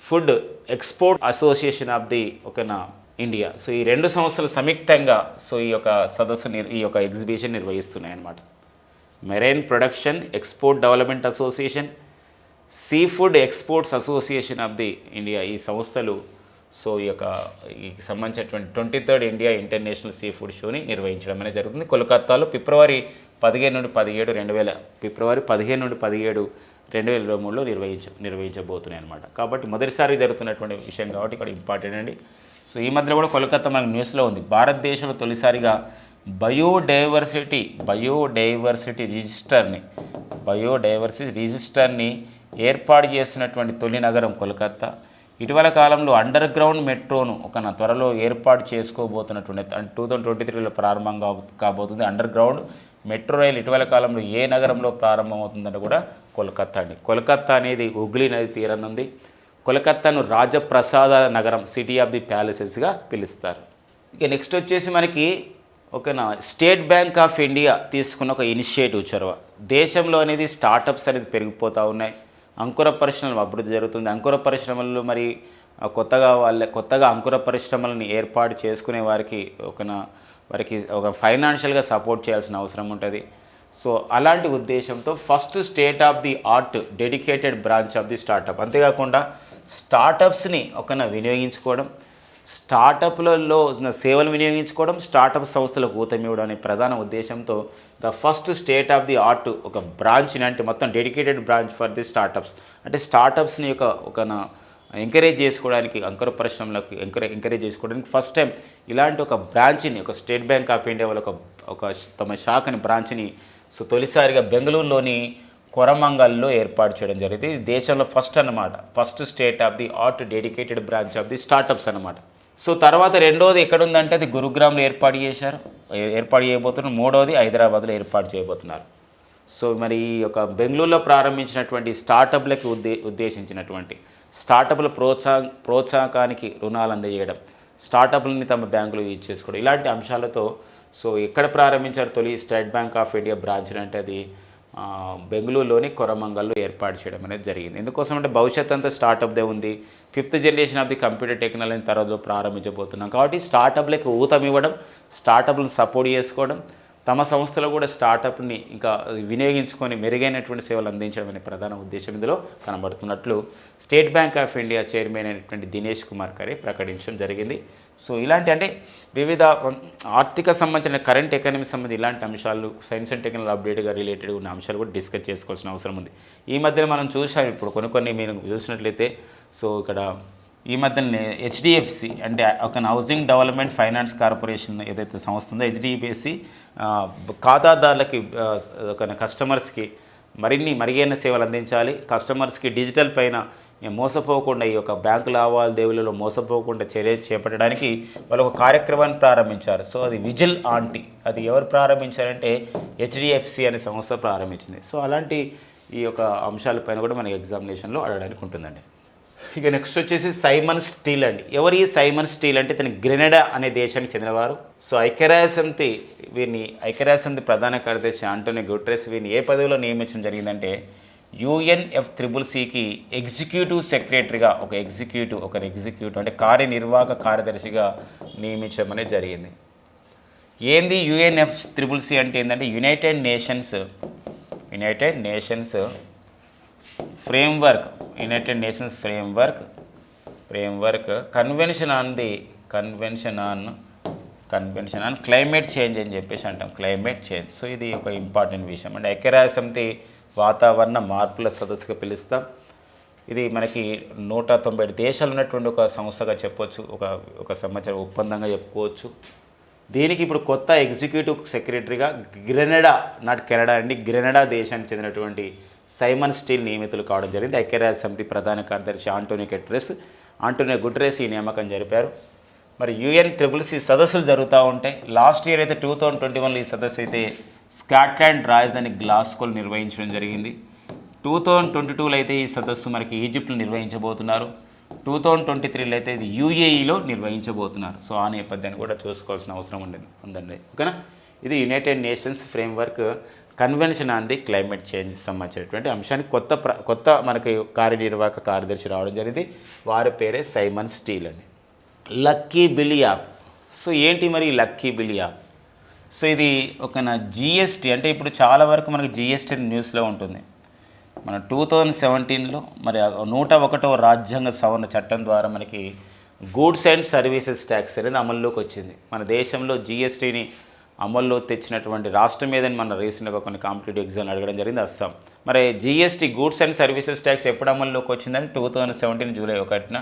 food export association of the ఒక నా ఇండియా. సో ఈ రెండు సంస్థలు సంయుక్తంగా సో ఈ యొక్క సదస్సు నిర్ ఈ యొక్క ఎగ్జిబిషన్ నిర్వహిస్తున్నాయి అన్నమాట marine production export development association sea food exports association of the India ఈ సంస్థలు సో ఈ యొక్క ఈ సంబంధించినటువంటి twenty third India international sea food షోని నిర్వహించడం అనేది జరుగుతుంది. కోల్కతాలో ఫిబ్రవరి పదిహేను నుండి పదిహేడు రెండు వేల ఫిబ్రవరి పదిహేను నుండి పదిహేడు రెండు వేల ఇరవై మూడులో నిర్వహించ నిర్వహించబోతున్నాయి అనమాట కాబట్టి మొదటిసారి జరుగుతున్నటువంటి విషయం కాబట్టి ఇక్కడ ఇంపార్టెంట్ అండి. సో ఈ మధ్యలో కూడా కోల్కతా మనకు న్యూస్లో ఉంది. భారతదేశంలో తొలిసారిగా బయోడైవర్సిటీ బయోడైవర్సిటీ రిజిస్టర్ని బయోడైవర్సిటీ రిజిస్టర్ని ఏర్పాటు చేస్తున్నటువంటి తొలి నగరం కోల్కత్తా. ఇటీవల కాలంలో అండర్ గ్రౌండ్ మెట్రోను ఒక త్వరలో ఏర్పాటు చేసుకోబోతున్నటువంటి టూ థౌజండ్ ట్వంటీ త్రీలో ప్రారంభం కాబోతుంది. అండర్ గ్రౌండ్ మెట్రో రైలు ఇటీవల కాలంలో ఏ నగరంలో ప్రారంభమవుతుందంటే కూడా కోల్కత్తా అండి. కోల్కత్తా అనేది హుగ్లీ నది తీరనుంది. ఉంది రాజప్రసాద నగరం సిటీ ఆఫ్ ది ప్యాలెసెస్గా పిలుస్తారు. ఇక నెక్స్ట్ వచ్చేసి మనకి ఒక నా స్టేట్ బ్యాంక్ ఆఫ్ ఇండియా తీసుకున్న ఒక ఇనిషియేటివ్ చొరవ. దేశంలో అనేది స్టార్టప్స్ అనేది పెరిగిపోతూ ఉన్నాయి. అంకుర పరిశ్రమలు అభివృద్ధి జరుగుతుంది. అంకుర పరిశ్రమల్లో మరి కొత్తగా వాళ్ళ కొత్తగా అంకుర పరిశ్రమలను ఏర్పాటు చేసుకునే వారికి ఒక వారికి ఒక ఫైనాన్షియల్గా సపోర్ట్ చేయాల్సిన అవసరం ఉంటుంది. సో అలాంటి ఉద్దేశంతో first state of the art dedicated branch of the startup అంతేకాకుండా స్టార్టప్స్ని ఒకన వినియోగించుకోవడం స్టార్టప్లలో సేవలు వినియోగించుకోవడం స్టార్టప్ సంస్థలకు ఊతం ఇవ్వడం అనే ప్రధాన ఉద్దేశంతో the first state of the art ఒక బ్రాంచ్ని అంటే మొత్తం dedicated branch for the startups. అంటే స్టార్టప్స్ని ఒక ఒక ఎంకరేజ్ చేసుకోవడానికి అంకుర పరిశ్రమలకు ఎంకరే ఎంకరేజ్ చేసుకోవడానికి ఫస్ట్ టైం ఇలాంటి ఒక బ్రాంచ్ని ఒక స్టేట్ బ్యాంక్ ఆఫ్ ఇండియా వాళ్ళ ఒక ఒక తమ శాఖని బ్రాంచ్ని సో తొలిసారిగా బెంగళూరులోని కొరమంగల్లో ఏర్పాటు చేయడం జరిగింది. దేశంలో ఫస్ట్ అన్నమాట. First state of the art dedicated branch of the startups అన్నమాట. సో తర్వాత రెండోది ఎక్కడ ఉందంటే అది గురుగ్రామ్లో ఏర్పాటు చేశారు. ఏర్పాటు చేయబోతున్నారు. మూడోది హైదరాబాద్లో ఏర్పాటు చేయబోతున్నారు. సో మరి ఈ యొక్క బెంగళూరులో ప్రారంభించినటువంటి స్టార్టప్లకి ఉద్దే ఉద్దేశించినటువంటి స్టార్టప్ల ప్రోత్సా ప్రోత్సాహకానికి రుణాలు అందజేయడం స్టార్టప్లని తమ బ్యాంకులో యూజ్ చేసుకోవడం ఇలాంటి అంశాలతో సో ఎక్కడ ప్రారంభించారు తొలి State Bank of India branch అంటే అది బెంగళూరులోని కొరమంగల్లో ఏర్పాటు చేయడం అనేది జరిగింది. ఎందుకోసం అంటే భవిష్యత్ అంతా స్టార్టప్దే ఉంది. Fifth generation of the computer technology తర్వాత ప్రారంభించబోతున్నాం. కాబట్టి స్టార్టప్లకు ఊతం ఇవ్వడం స్టార్టప్లను సపోర్ట్ చేసుకోవడం తమ సంస్థలో కూడా స్టార్టప్ని ఇంకా వినియోగించుకొని మెరుగైనటువంటి సేవలు అందించడం అనే ప్రధాన ఉద్దేశం ఇందులో కనబడుతున్నట్లు State Bank of India chairman అయినటువంటి దినేష్ కుమార్ గారే ప్రకటించడం జరిగింది. సో ఇలాంటి అంటే వివిధ ఆర్థిక సంబంధించిన కరెంట్ ఎకానమీ సంబంధించి ఇలాంటి అంశాలు సైన్స్ అండ్ టెక్నాలజీ అప్డేట్గా రిలేటెడ్ ఉన్న అంశాలు కూడా డిస్కస్ చేసుకోవాల్సిన అవసరం ఉంది. ఈ మధ్యన మనం చూసాం ఇప్పుడు కొన్ని కొన్ని మీరు చూసినట్లయితే సో ఇక్కడ ఈ మధ్యనే హెచ్డిఎఫ్సి అంటే ఒక హౌసింగ్ డెవలప్మెంట్ ఫైనాన్స్ కార్పొరేషన్ ఏదైతే సంస్థ ఉందో హెచ్డిఎఫ్సి ఖాతాదారులకి ఒక కస్టమర్స్కి మరిన్ని మరుగైన సేవలు అందించాలి. కస్టమర్స్కి డిజిటల్ పైన మోసపోకుండా ఈ యొక్క బ్యాంకు లావాదేవీలలో మోసపోకుండా చర్య చేపట్టడానికి వాళ్ళు ఒక కార్యక్రమాన్ని ప్రారంభించారు. సో అది విజిల్ ఆంటీ. అది ఎవరు ప్రారంభించారంటే హెచ్డిఎఫ్సి అనే సంస్థ ప్రారంభించింది. సో అలాంటి ఈ యొక్క అంశాలపైన కూడా మన ఎగ్జామినేషన్లో అడగడానికి ఉంటుందండి. ఇక నెక్స్ట్ వచ్చేసి సైమన్ స్టీల్ అండి. ఎవరు ఈ సైమన్ స్టీల్ అంటే ఇతను గ్రెనడా అనే దేశానికి చెందినవారు. సో ఐక్యరాజ్యసమితి వీరిని ఐక్యరాజ్యసమితి ప్రధాన కార్యదర్శి ఆంటోనీ గుట్రెస్ వీరిని ఏ పదవిలో నియమించడం జరిగిందంటే యుఎన్ఎఫ్ త్రిబుల్ సికి ఎగ్జిక్యూటివ్ సెక్రటరీగా ఒక ఎగ్జిక్యూటివ్ ఒక ఎగ్జిక్యూటివ్ అంటే కార్యనిర్వాహక కార్యదర్శిగా నియమించడం అనేది జరిగింది. ఏంది యుఎన్ఎఫ్ త్రిబుల్ సి అంటే ఏంటంటే United Nations United Nations framework United Nations framework framework convention on the convention on convention on climate change అని చెప్పేసి అంటాం. క్లైమేట్ చేంజ్ సో ఇది ఒక ఇంపార్టెంట్ విషయం. అంటే ఐక్యరాజ్య వాతావరణ మార్పుల సదస్సుగా పిలుస్తాం. ఇది మనకి నూట తొంభై దేశాలు ఉన్నటువంటి ఒక సంస్థగా చెప్పొచ్చు. ఒక ఒక సంవత్సరం ఒప్పందంగా చెప్పుకోవచ్చు. దీనికి ఇప్పుడు కొత్త ఎగ్జిక్యూటివ్ సెక్రటరీగా గ్రెనడా నాట్ కెనడా అండి. గ్రెనడా దేశానికి చెందినటువంటి సైమన్ స్టీల్ నియమితులు కావడం జరిగింది. ఐక్యరాజ్య సమితి ప్రధాన కార్యదర్శి ఆంటోనీ గెట్రెస్ ఆంటోనీ గుట్రెస్ ఈ నియామకం జరిపారు. మరి యుఎన్ ట్రిపుల్ సి సదస్సులు జరుగుతూ ఉంటాయి లాస్ట్ ఇయర్ అయితే టూ థౌజండ్ ట్వంటీ వన్లో ఈ సదస్సు అయితే స్కాట్లాండ్ రాజధాని గ్లాస్కోల్ నిర్వహించడం జరిగింది. టూ థౌజండ్ ట్వంటీ టూలో అయితే ఈ సదస్సు మనకి ఈజిప్ట్లో నిర్వహించబోతున్నారు. టూ థౌజండ్ ట్వంటీ త్రీలో అయితే ఇది యూఏఈలో నిర్వహించబోతున్నారు. సో ఆ నేపథ్యాన్ని కూడా చూసుకోవాల్సిన అవసరం ఉండదు. ఉందండి. ఓకేనా? ఇది United Nations framework convention on the climate change సంబంధించినటువంటి అంశానికి కొత్త ప్ర కొత్త మనకి కార్యనిర్వాహక కార్యదర్శి రావడం జరిగింది. వారి పేరే సైమన్ స్టీల్ అండి. Lucky bill app. సో ఏంటి మరి లక్కీ బిల్ యాప్? సో ఇది ఒక నా జిఎస్టీ అంటే ఇప్పుడు చాలా వరకు మనకి జిఎస్టీ న్యూస్లో ఉంటుంది. మన టూ థౌజండ్ సెవెంటీన్లో మరి నూట ఒకటవ రాజ్యాంగ సవరణ చట్టం ద్వారా మనకి గూడ్స్ అండ్ సర్వీసెస్ ట్యాక్స్ అనేది అమల్లోకి వచ్చింది. మన దేశంలో జిఎస్టీని అమల్లో తెచ్చినటువంటి రాష్ట్రం ఏదని మన రీసెంట్గా కొన్ని కాంపిటేటివ్ ఎగ్జామ్ అడగడం జరిగింది అస్సాం. మరి GST goods and services tax ఎప్పుడు అమల్లోకి వచ్చిందని టూ థౌజండ్ సెవెంటీన్ జూలై ఒకటిన.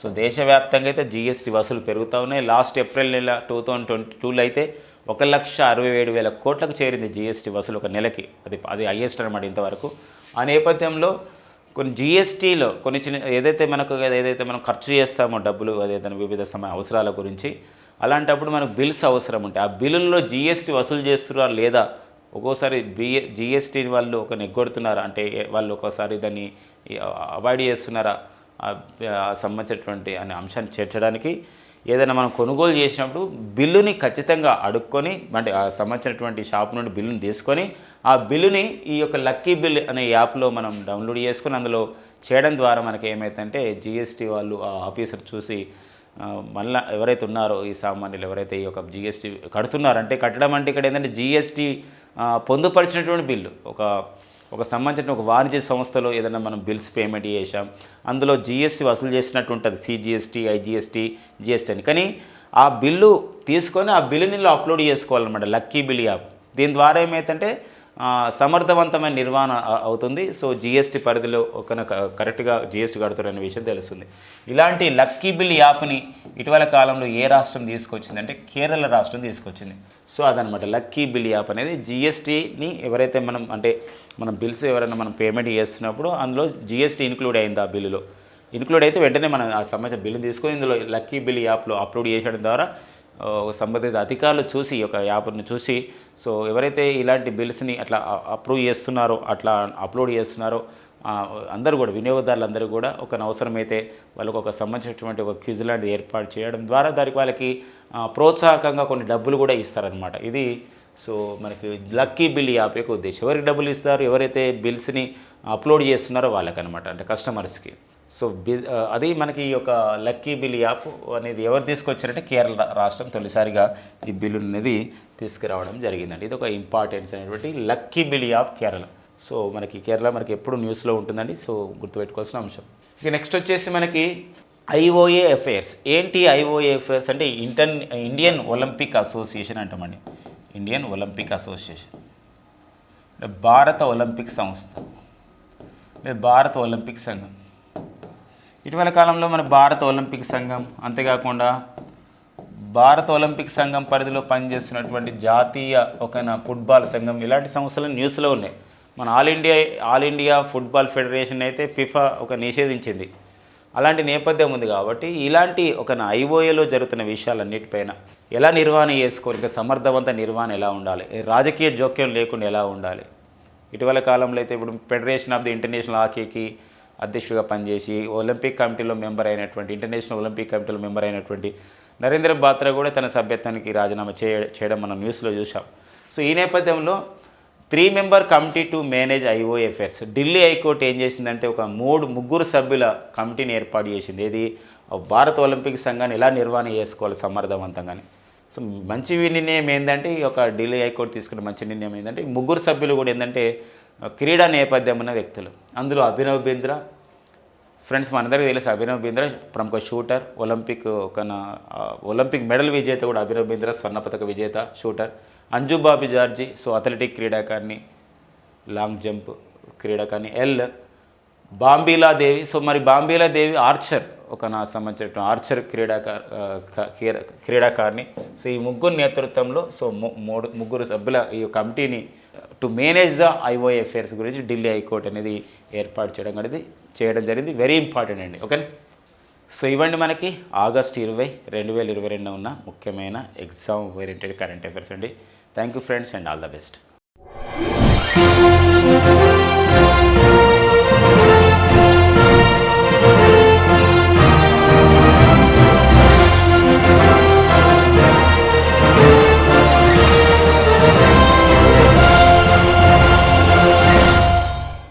సో దేశవ్యాప్తంగా అయితే జిఎస్టీ వసూలు పెరుగుతూ ఉన్నాయి. లాస్ట్ ఏప్రిల్ నెల టూ థౌజండ్ ట్వంటీ టూలో అయితే ఒక లక్ష అరవై ఏడు వేల కోట్లకు చేరింది జిఎస్టీ వసూలు ఒక నెలకి. అది అది హయ్యెస్ట్ అనమాట ఇంతవరకు. ఆ నేపథ్యంలో కొన్ని జిఎస్టీలో కొన్ని చిన్న ఏదైతే మనకు ఏదైతే మనం ఖర్చు చేస్తామో డబ్బులు అదైతే వివిధ సమయ అవసరాల గురించి అలాంటప్పుడు మనకు బిల్స్ అవసరం ఉంటాయి. ఆ బిల్లుల్లో జిఎస్టీ వసూలు చేస్తున్నారా లేదా? ఒక్కోసారి బిఏ జిఎస్టీ వాళ్ళు ఒక నెగ్గొడుతున్నారా? అంటే వాళ్ళు ఒకసారి దాన్ని అవాయిడ్ చేస్తున్నారా? సంబంధించినటువంటి అనే అంశాన్ని చేర్చడానికి ఏదైనా మనం కొనుగోలు చేసినప్పుడు బిల్లుని ఖచ్చితంగా అడుక్కొని అంటే ఆ సంబంధించినటువంటి షాప్ నుండి బిల్లుని తీసుకొని ఆ బిల్లుని ఈ యొక్క లక్కీ బిల్ అనే యాప్లో మనం డౌన్లోడ్ చేసుకొని అందులో చేయడం ద్వారా మనకి ఏమైతుందంటే జిఎస్టీ వాళ్ళు ఆ ఆఫీసర్ చూసి మళ్ళా ఎవరైతే ఉన్నారో ఈ సామాన్యులు ఎవరైతే ఈ యొక్క జిఎస్టీ కడుతున్నారంటే కట్టడం అంటే ఇక్కడ ఏంటంటే జిఎస్టీ పొందుపరిచినటువంటి బిల్లు. ఒక ఒక సంబంధించిన ఒక వాణిజ్య సంస్థలో ఏదైనా మనం బిల్స్ పేమెంట్ చేసాం అందులో జిఎస్టీ వసూలు చేసినట్టు ఉంటుంది. సిజిఎస్టీ ఐజిఎస్టీ జిఎస్టీ అని. కానీ ఆ బిల్లు తీసుకొని ఆ బిల్లుని అప్లోడ్ చేసుకోవాలన్నమాట. Lucky bill app. దీని ద్వారా ఏమైతుందంటే సమర్థవంతమైన నిర్వహణ అవుతుంది. సో జిఎస్టీ పరిధిలో ఒక కరెక్ట్గా జిఎస్టీ కడుతున్న విషయం తెలుస్తుంది. ఇలాంటి లక్కీ బిల్ యాప్ని ఇటీవల కాలంలో ఏ రాష్ట్రం తీసుకొచ్చింది అంటే కేరళ రాష్ట్రం తీసుకొచ్చింది. సో అదనమాట లక్కీ బిల్ యాప్ అనేది జిఎస్టీని ఎవరైతే మనం అంటే మనం బిల్స్ ఎవరైనా మనం పేమెంట్ చేస్తున్నప్పుడు అందులో జిఎస్టీ ఇన్క్లూడ్ అయింది ఆ బిల్లులో. ఇన్క్లూడ్ అయితే వెంటనే మనం ఆ సంబంధించిన బిల్లు తీసుకొని ఇందులో లక్కీ బిల్ యాప్లో అప్లోడ్ చేసేయడం ద్వారా సంబంధిత అధికారులు చూసి ఒక యాప్ను చూసి సో ఎవరైతే ఇలాంటి బిల్స్ని అట్లా అప్రూవ్ చేస్తున్నారో అట్లా అప్లోడ్ చేస్తున్నారో అందరూ కూడా వినియోగదారులందరూ కూడా ఒక అవసరమైతే వాళ్ళకు ఒక సంబంధించినటువంటి ఒక క్విజ్ లాంటిది ఏర్పాటు చేయడం ద్వారా దానికి వాళ్ళకి ప్రోత్సాహకంగా కొన్ని డబ్బులు కూడా ఇస్తారనమాట ఇది సో మనకి లక్కీ బిల్ యాప్ యొక్క ఉద్దేశం. ఎవరికి డబ్బులు ఇస్తారు ఎవరైతే బిల్స్ని అప్లోడ్ చేస్తున్నారో వాళ్ళకనమాట అంటే కస్టమర్స్కి. సో బిజ్ అది మనకి ఈ యొక్క లక్కీ బిల్ యాప్ అనేది ఎవరు తీసుకొచ్చారంటే కేరళ రాష్ట్రం తొలిసారిగా ఈ బిల్లు అనేది తీసుకురావడం జరిగిందండి. ఇది ఒక ఇంపార్టెన్స్ అనేటువంటి lucky bill app Kerala. So మనకి కేరళ మనకి ఎప్పుడు న్యూస్లో ఉంటుందండి. సో గుర్తుపెట్టుకోవాల్సిన అంశం. ఇక నెక్స్ట్ వచ్చేసి మనకి ఐఓఏ అఫైర్స్. ఏంటి ఐఓఏ అఫైర్స్? అంటే ఇంటర్న్ ఇండియన్ ఒలింపిక్ అసోసియేషన్ అంటామండి. Indian Olympic Association. భారత ఒలింపిక్ సంస్థ. భారత ఒలింపిక్ సంఘం. ఇటీవల కాలంలో మన భారత ఒలింపిక్ సంఘం అంతేకాకుండా భారత ఒలింపిక్ సంఘం పరిధిలో పనిచేస్తున్నటువంటి జాతీయ ఒక ఫుట్బాల్ సంఘం. ఇలాంటి సంస్థలు న్యూస్లో ఉన్నాయి. మన All India All India Football Federation అయితే ఫిఫా ఒక నిషేధించింది. అలాంటి నేపథ్యం ఉంది కాబట్టి ఇలాంటి ఒక ఐఓఏలో జరుగుతున్న విషయాలన్నిటిపైన ఎలా నిర్వహణ చేసుకోవాలి? ఇంకా సమర్థవంత నిర్వహణ ఎలా ఉండాలి? రాజకీయ జోక్యం లేకుండా ఎలా ఉండాలి? ఇటీవల కాలంలో అయితే ఇప్పుడు ఫెడరేషన్ ఆఫ్ ది ఇంటర్నేషనల్ హాకీకి అధ్యక్షుడిగా పనిచేసి ఒలింపిక్ కమిటీలో మెంబర్ అయినటువంటి ఇంటర్నేషనల్ ఒలింపిక్ కమిటీలో మెంబర్ అయినటువంటి నరేంద్ర బాత్రా కూడా తన సభ్యత్వానికి రాజీనామా చేయ చేయడం మనం న్యూస్లో చూసాం సో ఈ నేపథ్యంలో three member committee to manage IOA's affairs Delhi high court ఏం చేసిందంటే ఒక మూడు ముగ్గురు సభ్యుల కమిటీని ఏర్పాటు చేసింది. ఏది? భారత ఒలింపిక్ సంఘాన్ని ఎలా నిర్వహణ చేసుకోవాలి సమర్థవంతంగాని. సో మంచి నిర్ణయం ఏంటంటే ఈ యొక్క ఢిల్లీ హైకోర్టు తీసుకున్న మంచి నిర్ణయం ఏంటంటే ముగ్గురు సభ్యులు కూడా ఏంటంటే క్రీడా నేపథ్యం ఉన్న వ్యక్తులు. అందులో అభినవ్ బింద్రా ఫ్రెండ్స్ మనందరికీ తెలుసు అభినవ్ బింద్రా ప్రముఖ షూటర్ ఒలింపిక్ ఒక ఒలింపిక్ మెడల్ విజేత కూడా అభినవ్ బింద్రా స్వర్ణ పథక విజేత shooter. అంజుబాబి Georgie George so athletic క్రీడాకారిణి లాంగ్ జంప్ క్రీడాకారిణి ఎల్. బాంబీలా దేవి సో మరి బాంబీలా దేవి ఆర్చర్ ఒక నా సంబంధించిన ఆర్చర్ క్రీడాకార ఆ, క్రీడాకారిణి. సో ఈ ముగ్గురు నేతృత్వంలో సో మూడు ముగ్గురు సభ్యుల ఈ కమిటీని to manage the IO affairs గురించి ఢిల్లీ హైకోర్టు అనేది ఏర్పాటు చేయడం అనేది చేయడం జరిగింది. వెరీ ఇంపార్టెంట్ అండి. ఓకే సో ఇవ్వండి మనకి. ఆగస్ట్ ఇరవై రెండు వేల ఇరవై రెండు ఉన్న ముఖ్యమైన ఎగ్జామ్ ఓరియంటెడ్ కరెంట్ అఫైర్స్ అండి. Thank you friends and all the best.